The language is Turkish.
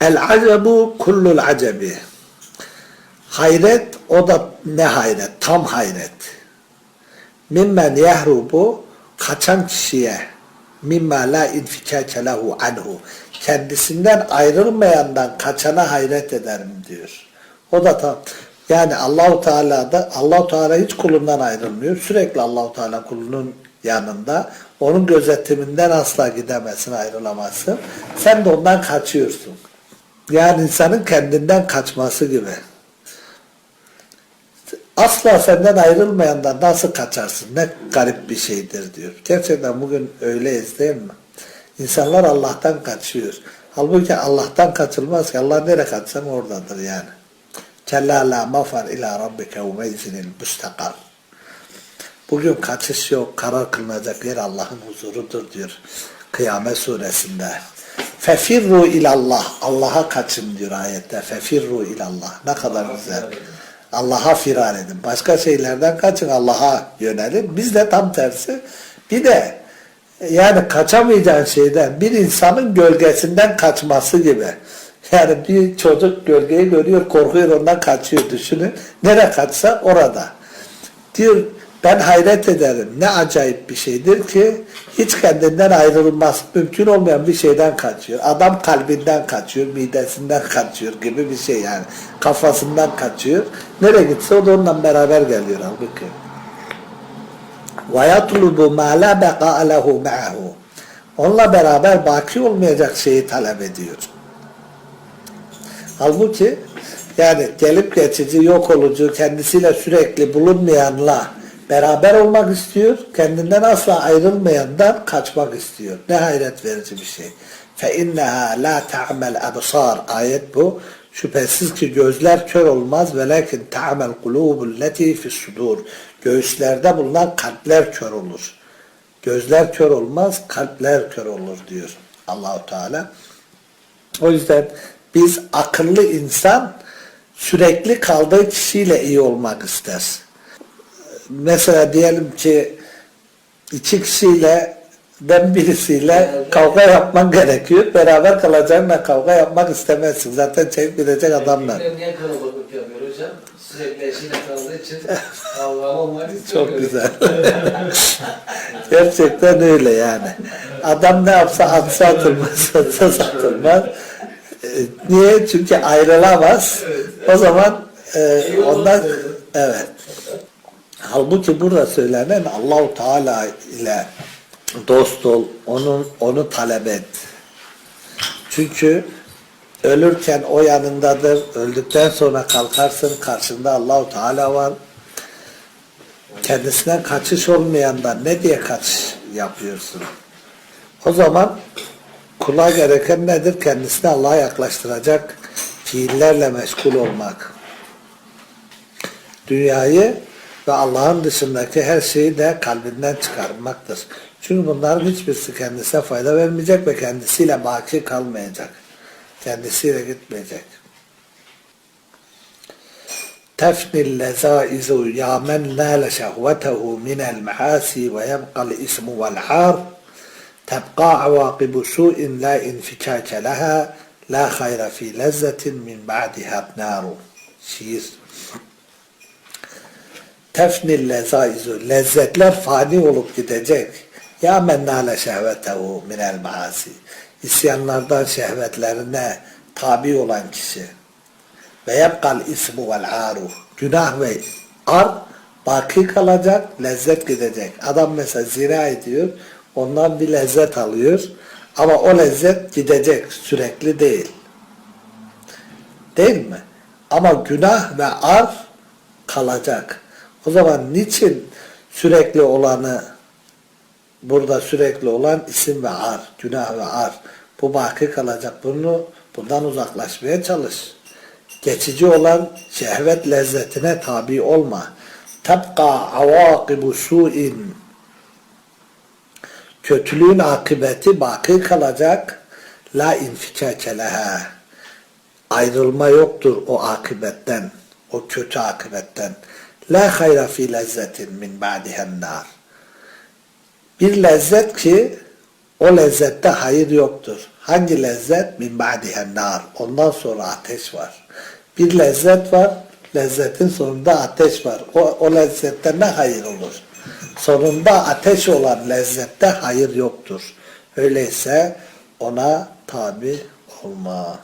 El acebu kullul acebi. Hayret o da ne hayret? Tam hayret. Mimmen yehrubu kaçan kişiye mimma la infikake lehu anhu kendisinden ayrılmayandan kaçana hayret ederim diyor. O da tam yani Allahu Teala da Allahu Teala hiç kulundan ayrılmıyor. Sürekli Allahu Teala kulunun yanında. Onun gözetiminden asla gidemezsin, ayrılamazsın. Sen de ondan kaçıyorsun. Yani insanın kendinden kaçması gibi. Asla senden ayrılmayandan nasıl kaçarsın? Ne garip bir şeydir diyor. Gerçekten bugün öyleyiz değil mi? İnsanlar Allah'tan kaçıyor. Halbuki Allah'tan kaçılmaz ki. Allah nereye kaçsan oradadır yani. Kella la mafar ila rabbike umeyzinil müstakar. Bugün kaçış yok, karar kılınacak yer Allah'ın huzurudur diyor. Kıyamet suresinde. Fefirru ilallah. Allah'a kaçın diyor ayette. Fefirru ilallah. Ne kadar güzel. Allah'a firar edin. Başka şeylerden kaçın. Allah'a yönelin. Biz de tam tersi. Bir de yani kaçamayacağın şeyden bir insanın gölgesinden kaçması gibi. Yani bir çocuk gölgeyi görüyor, korkuyor ondan kaçıyor düşünün. Nereye kaçsa orada. Diyor ben hayret ederim. Ne acayip bir şeydir ki hiç kendinden ayrılmaz. Mümkün olmayan bir şeyden kaçıyor. Adam kalbinden kaçıyor, midesinden kaçıyor gibi bir şey yani. Kafasından kaçıyor. Nereye gitse o da onunla beraber geliyor halbuki. وَيَطْلُبُ مَا لَا بَقَاءَ لَهُ مَعَهُ Onunla beraber baki olmayacak şeyi talep ediyor. Halbuki yani gelip geçici, yok olucu, kendisiyle sürekli bulunmayanla beraber olmak istiyor, kendinden asla ayrılmayandan kaçmak istiyor. Ne hayret verici bir şey. فَاِنَّهَا لَا تَعْمَلْ أَبْصَارِ Ayet bu. Şüphesiz ki gözler kör olmaz velakin ta'mel kulubul leti fis sudur. Göğüslerde bulunan kalpler kör olur. Gözler kör olmaz, kalpler kör olur diyor Allahu Teala. O yüzden biz akıllı insan sürekli kaldığı kişiyle iyi olmak ister. Mesela diyelim ki iki kişiyle ben birisiyle kavga yapman gerekiyor. Beraber kalacağınla kavga yapmak istemezsin. Zaten çekip gidecek adamla. Erkekler niye kalabalık yapıyor hocam? Sürekli eşiyle kaldığı için kavga olmak. Çok güzel. Gerçekten öyle yani. Adam ne yapsa atsa atılmaz, satsa satılmaz. E, Niye? Çünkü ayrılamaz. O zaman e, ondan evet. Halbuki burada söylenen Allahu Teala ile dost ol, onun onu talep et. Çünkü ölürken o yanındadır, öldükten sonra kalkarsın, karşında Allahu Teala var. Kendisinden kaçış olmayandan ne diye kaçış yapıyorsun? O zaman kula gereken nedir? Kendisini Allah'a yaklaştıracak fiillerle meşgul olmak. Dünyayı ve Allah'ın dışındaki her şeyi de kalbinden çıkarmaktır. Çünkü bunların hiçbirisi kendisine fayda vermeyecek ve kendisiyle baki kalmayacak. Kendisiyle gitmeyecek. Tefnil lezaizu ya men nâle şehvetehu minel measi ve yebkal ismu vel har tebqa avakibu su'in la infikâke leha la hayra fi lezzetin min ba'diha bnâru. Şiir tefnil lezaizu lezzetler fani olup gidecek. Ya men nale şehvetehu minel maasi. İsyanlardan şehvetlerine tabi olan kişi. Ve yebkal ismu vel aru günah ve ar baki kalacak lezzet gidecek. Adam mesela zina ediyor ondan bir lezzet alıyor. Ama o lezzet gidecek sürekli değil. Değil mi? Ama günah ve ar kalacak. O zaman niçin sürekli olanı burada sürekli olan isim ve ar, günah ve ar bu baki kalacak. Bunu bundan uzaklaşmaya çalış. Geçici olan şehvet lezzetine tabi olma. Tabqa avakibu su'in kötülüğün akıbeti baki kalacak. La infikake ayrılma yoktur o akıbetten, o kötü akıbetten. La hayra fi lezzetin min ba'dihen nar. Bir lezzet ki o lezzette hayır yoktur. Hangi lezzet? Min ba'dihen nar. Ondan sonra ateş var. Bir lezzet var. Lezzetin sonunda ateş var. O, o lezzette ne hayır olur? Sonunda ateş olan lezzette hayır yoktur. Öyleyse ona tabi olma.